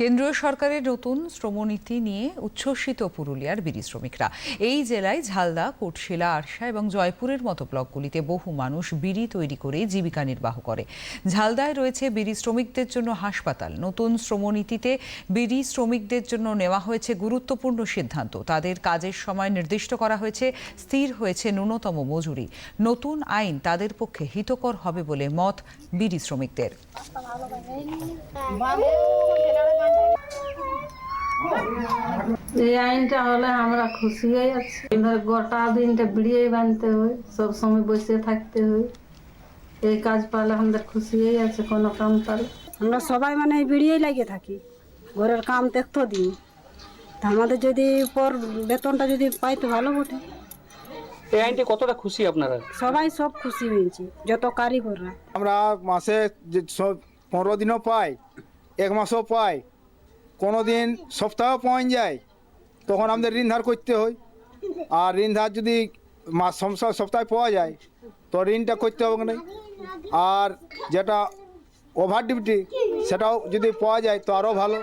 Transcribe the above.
কেন্দ্রীয় সরকারের নতুন শ্রমনীতি নিয়ে উচ্ছ্বসিত পুরুলিয়ার বিড়ি শ্রমিকরা। এই জেলায় ঝালদা, কোটশিলা, আরশা এবং জয়পুরের মতো ব্লকগুলিতে বহু মানুষ বিড়ি তৈরি করে জীবিকা নির্বাহ করে। ঝালদায় রয়েছে বিড়ি শ্রমিকদের জন্য হাসপাতাল। নতুন শ্রমনীতিতে বিড়ি শ্রমিকদের জন্য নেওয়া হয়েছে গুরুত্বপূর্ণ সিদ্ধান্ত। তাদের কাজের সময় নির্দিষ্ট করা হয়েছে, স্থির হয়েছে ন্যূনতম মজুরি। নতুন আইন তাদের পক্ষে হিতকর হবে বলে মত বিড়ি শ্রমিকদের। এই আইনটা হলে আমরা খুশি হয়ে আছি। ধর গোটা দিনটা বিড়িয়ে বানতে হয় সব সময় বসে থাকতে হয়। এই কাজ পালে আমাদের খুশি হয়ে আছে কোনো কাম পালে। আমরা সবাই মানে বেরিয়েই লাগিয়ে থাকি। ঘরের কাম দেখতো দিন। তা আমাদের যদি পর বেতনটা যদি পাই তো ভালো বটে। এই আইনটি কতটা খুশি আপনারা? সবাই সব খুশি হয়েছে যত কারিগররা। আমরা মাসে যে সব পনেরো দিনও পাই এক মাসও পাই কোনো দিন সপ্তাহ পয়েন যায়, তখন আমাদের ঋণ ধার করতে হয়। আর ঋণ ধার যদি মাস সপ্তাহে পাওয়া যায়, তো ঋণটা করতে হবে না আর যেটা ওভার ডিউটি সেটাও যদি পাওয়া যায়, তো আরও ভালো।